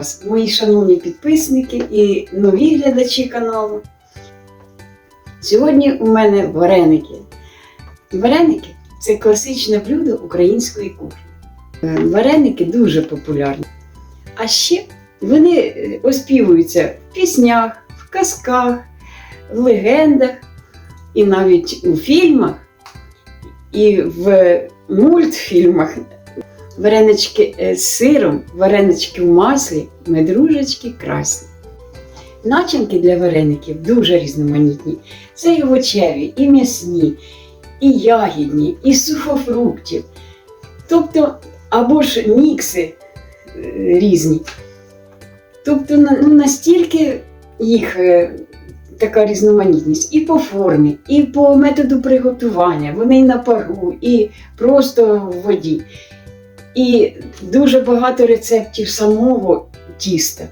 вас, мої шановні підписники і нові глядачі каналу. Сьогодні у мене вареники. Вареники це класичне блюдо української кухні. Е, Вареники дуже популярні. А ще вони е, оспівуються в піснях, в казках, в легендах, і навіть у фільмах, і в мультфільмах. Варенички е, з сиром, варенички в маслі, медружечки красні. Начинки для вареників дуже різноманітні. Це і овочеві, і м'ясні, і ягідні, і сухофруктів. Тобто, або ж мікси е, різні. Тобто, ну, настільки їх е, така різноманітність і по формі, і по методу приготування. Вони і на пару, і просто в воді. І дуже багато рецептів самого тіста.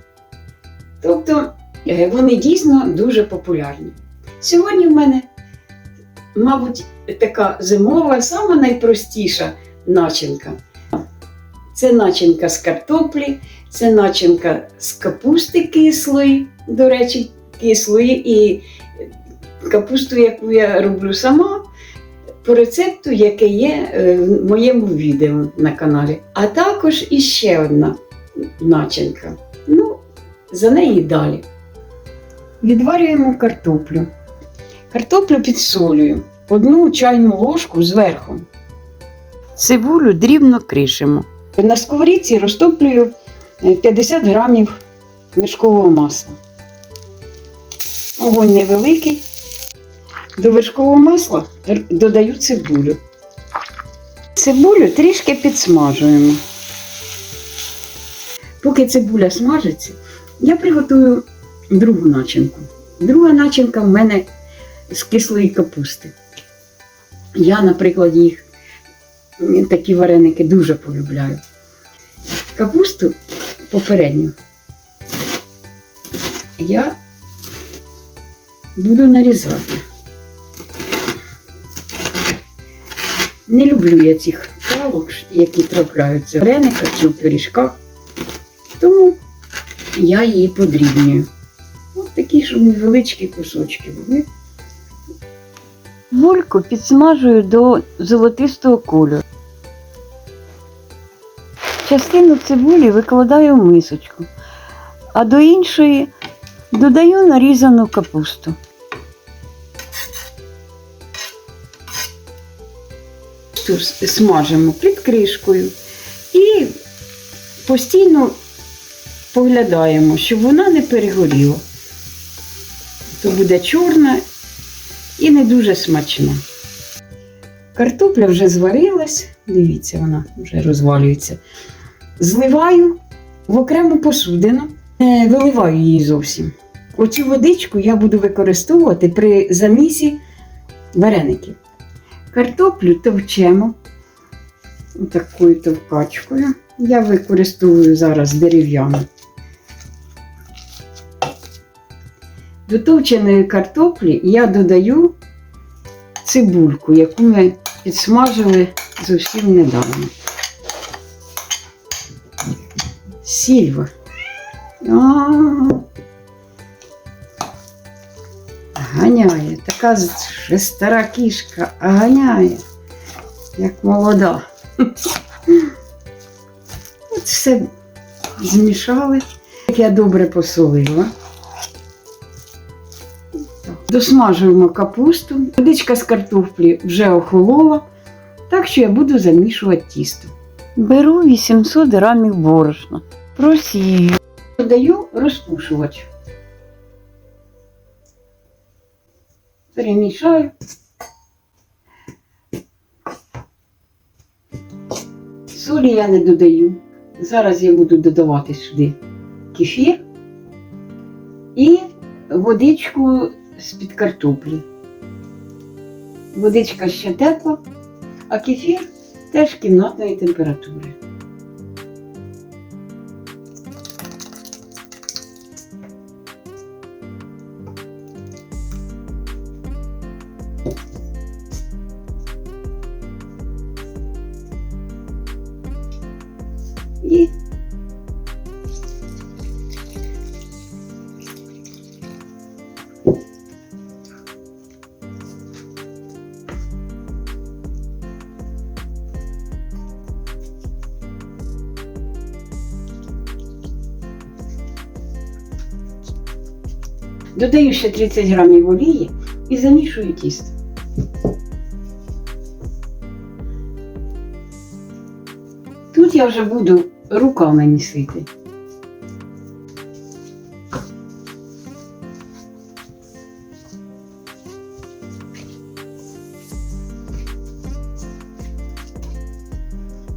Тобто е, вони дійсно дуже популярні. Сьогодні в мене, мабуть, така зимова, сама найпростіша начинка. Це начинка з картоплі, це начинка з капусти кислої, до речі, кислої, і капусту, яку я роблю сама, по рецепту, який є е, в моєму відео на каналі. А також іще одна начинка. Ну, за неї далі. Відварюємо картоплю. Картоплю підсолюю. Одну чайну ложку зверху. Цибулю дрібно кришимо. На сковорідці розтоплюю е, 50 грамів вершкового масла. Огонь невеликий. До вершкового масла додаю цибулю. Цибулю трішки підсмажуємо. Поки цибуля смажиться, я приготую другу начинку. Друга начинка в мене з кислої капусти. Я, наприклад, їх такі вареники дуже полюбляю. Капусту попередньо я буду нарізати. Не люблю я цих палок, які трапляються в варениках чи в пиріжках. Тому я її подрібнюю. Ось такі, щоб невеличкі кусочки були. Гульку підсмажую до золотистого кольору. Частину цибулі викладаю в мисочку, а до іншої додаю нарізану капусту. Ту с- смажимо під кришкою і постійно поглядаємо, щоб вона не перегоріла. То буде чорна і не дуже смачна. Картопля вже зварилась, дивіться, вона вже розвалюється. Зливаю в окрему посудину, не виливаю її зовсім. Оцю водичку я буду використовувати при замісі вареників. Картоплю товчемо такою товкачкою. Я використовую зараз дерев'яну. До товченої картоплі я додаю цибульку, яку ми підсмажили зовсім недавно. Сільва. А, Ганяє. Така ще стара кішка, а ганяє, як молода. От все змішали. Як я добре посолила. Досмажуємо капусту. Водичка з картоплі вже охолола, так що я буду замішувати тісто. Беру 800 грамів борошна, просію. Додаю розпушувач. Перемішаю. Солі я не додаю. Зараз я буду додавати сюди кефір і водичку з-під картоплі. Водичка ще тепла, а кефір теж кімнатної температури. Додаю ще 30 грамів олії і замішую тісто. Тут я вже буду руками місити.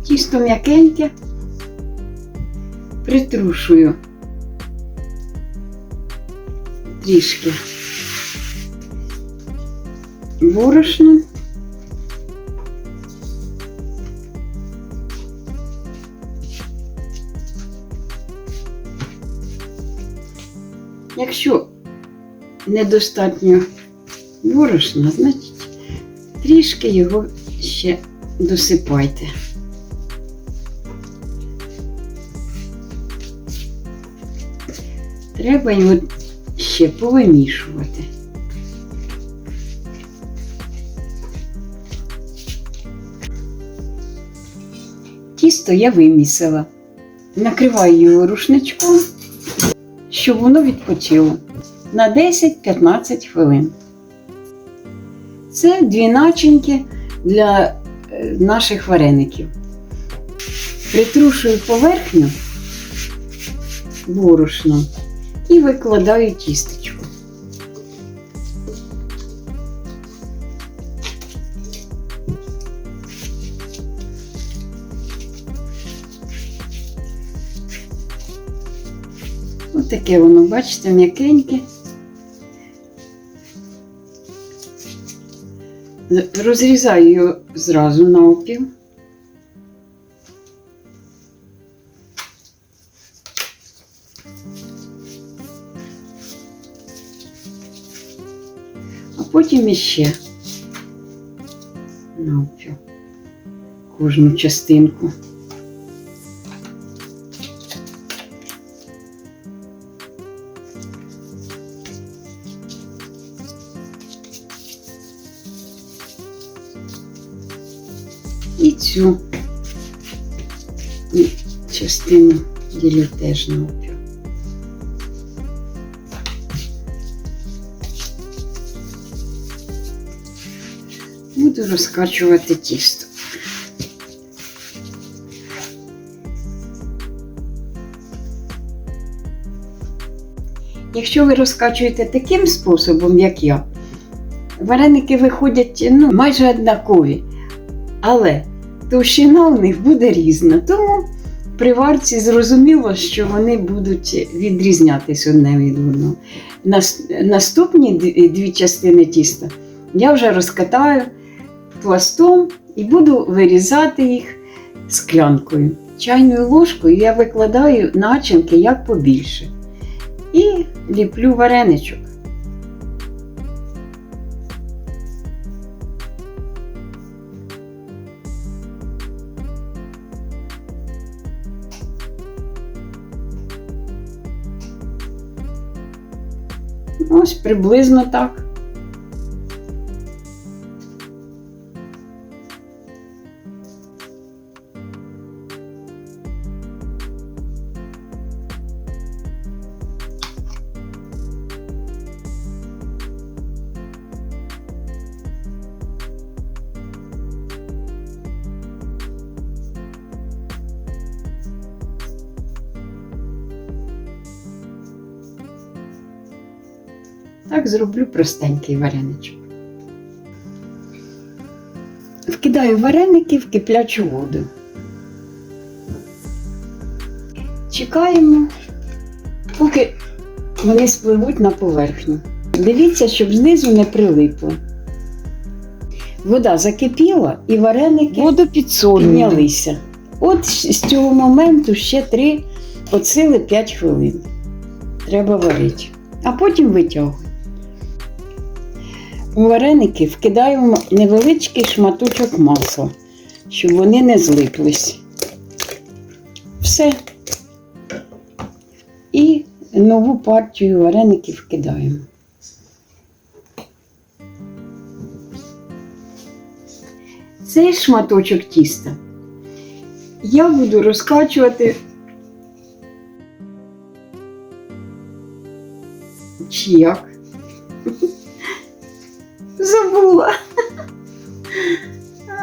Тісто м'якеньке, притрушую трішки борошно. Якщо недостатньо борошна, значить трішки його ще досипайте. Треба його ще повимішувати. Тісто я вимісила. Накриваю його рушничком, щоб воно відпочило на 10-15 хвилин. Це дві начинки для е, наших вареників. Притрушую поверхню борошном і викладаю тістечко. Ось таке воно, бачите, м'якеньке. Розрізаю його зразу на потім іще навпіл кожну частинку. І цю частину ділю теж навпіл. Буду розкачувати тісто. Якщо ви розкачуєте таким способом, як я, вареники виходять ну, майже однакові, але товщина у них буде різна. Тому при варці зрозуміло, що вони будуть відрізнятися одне від одного. Наступні дві частини тіста я вже розкатаю пластом і буду вирізати їх склянкою. Чайною ложкою я викладаю начинки як побільше. І ліплю вареничок. Ось приблизно так. Так зроблю простенький вареничок. Вкидаю вареники в киплячу воду. Чекаємо, поки вони спливуть на поверхню. Дивіться, щоб знизу не прилипло. Вода закипіла і вареники Воду піднялися. От з цього моменту ще 3 от сили 5 хвилин. Треба варити. А потім витягуємо. У вареники вкидаємо невеличкий шматочок масла, щоб вони не злиплись. Все. І нову партію вареників вкидаємо. Цей шматочок тіста я буду розкачувати забула.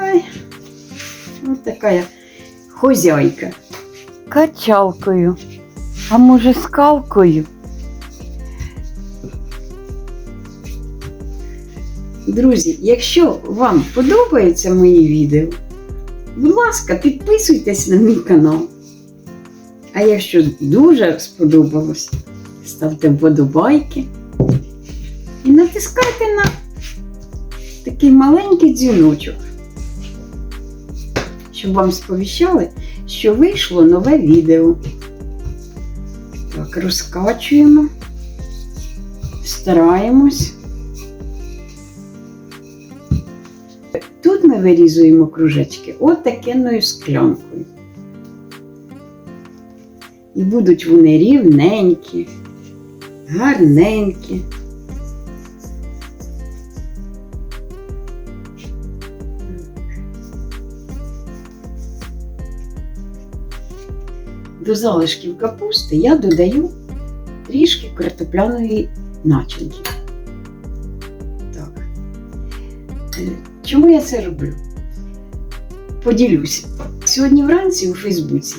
Ай, Ось така хозяйка. Качалкою, а може, скалкою. Друзі, якщо вам подобається мої відео, будь ласка, підписуйтесь на мій канал. А якщо дуже сподобалось, ставте вподобайки і натискайте на такий маленький дзвіночок, щоб вам сповіщали, що вийшло нове відео. Так, розкачуємо, стараємось. Тут ми вирізуємо кружечки от такенною склянкою. І будуть вони рівненькі, гарненькі. До залишків капусти я додаю трішки картопляної начинки. Так. Е, Чому я це роблю? Поділюся. Сьогодні вранці у Фейсбуці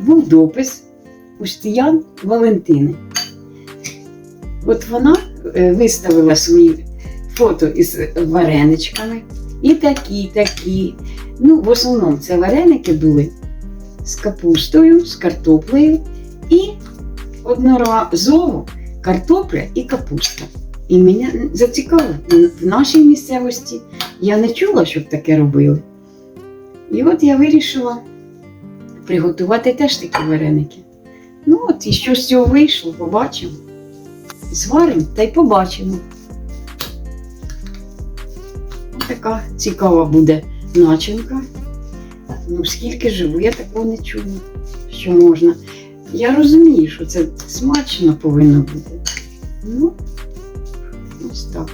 був допис Устиян Валентини. От вона е, виставила свої фото із вареничками. І такі, такі. Ну, в основному це вареники були з капустою, з картоплею і одноразово картопля і капуста. І мене зацікавило в нашій місцевості. Я не чула, щоб таке робили. І от я вирішила приготувати теж такі вареники. Ну от і що з цього вийшло, побачимо. Зваримо та й побачимо. Ось така цікава буде начинка. Ну, скільки живу, я такого не чула, що можна. Я розумію, що це смачно повинно бути. Ну, ось так.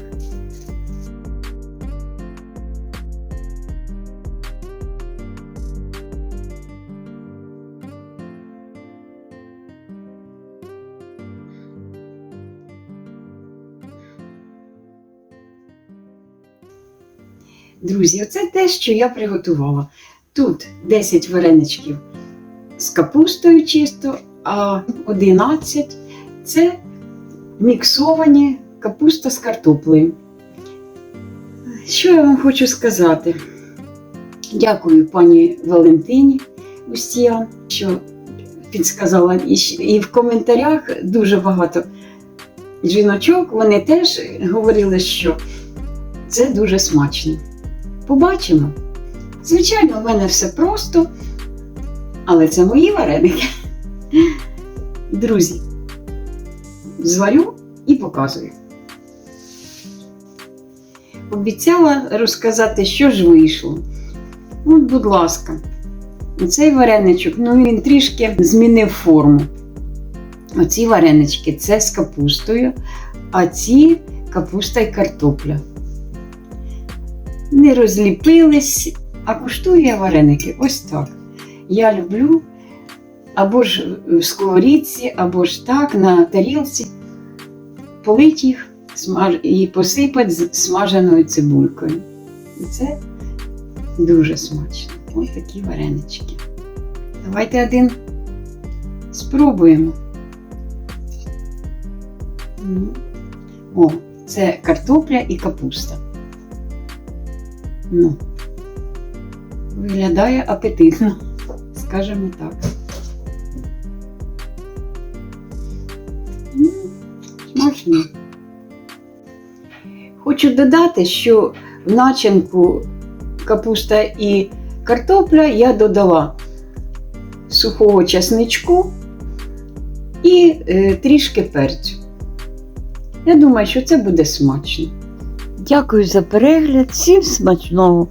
Друзі, оце те, що я приготувала. Тут 10 вареничків з капустою чисто, а 11 це міксовані капуста з картоплею. Що я вам хочу сказати? Дякую пані Валентині Устіян, що підсказала. І в коментарях дуже багато жіночок вони теж говорили, що це дуже смачно. Побачимо. Звичайно, в мене все просто, але це мої вареники. Друзі, зварю і показую. Обіцяла розказати, що ж вийшло. От, будь ласка, цей вареничок, ну він трішки змінив форму. Оці варенички це з капустою, а ці капуста і картопля. Не розліпились, а куштую я вареники ось так. Я люблю або ж в сковорідці, або ж так на тарілці полить їх і посипати з смаженою цибулькою. І це дуже смачно. Ось такі варенички. Давайте один спробуємо. Ну. О, це картопля і капуста. Ну, виглядає апетитно, скажімо так. М, Смачно. Хочу додати, що в начинку капуста і картопля я додала сухого часничку і е, трішки перцю. Я думаю, що це буде смачно. Дякую за перегляд, всім смачного!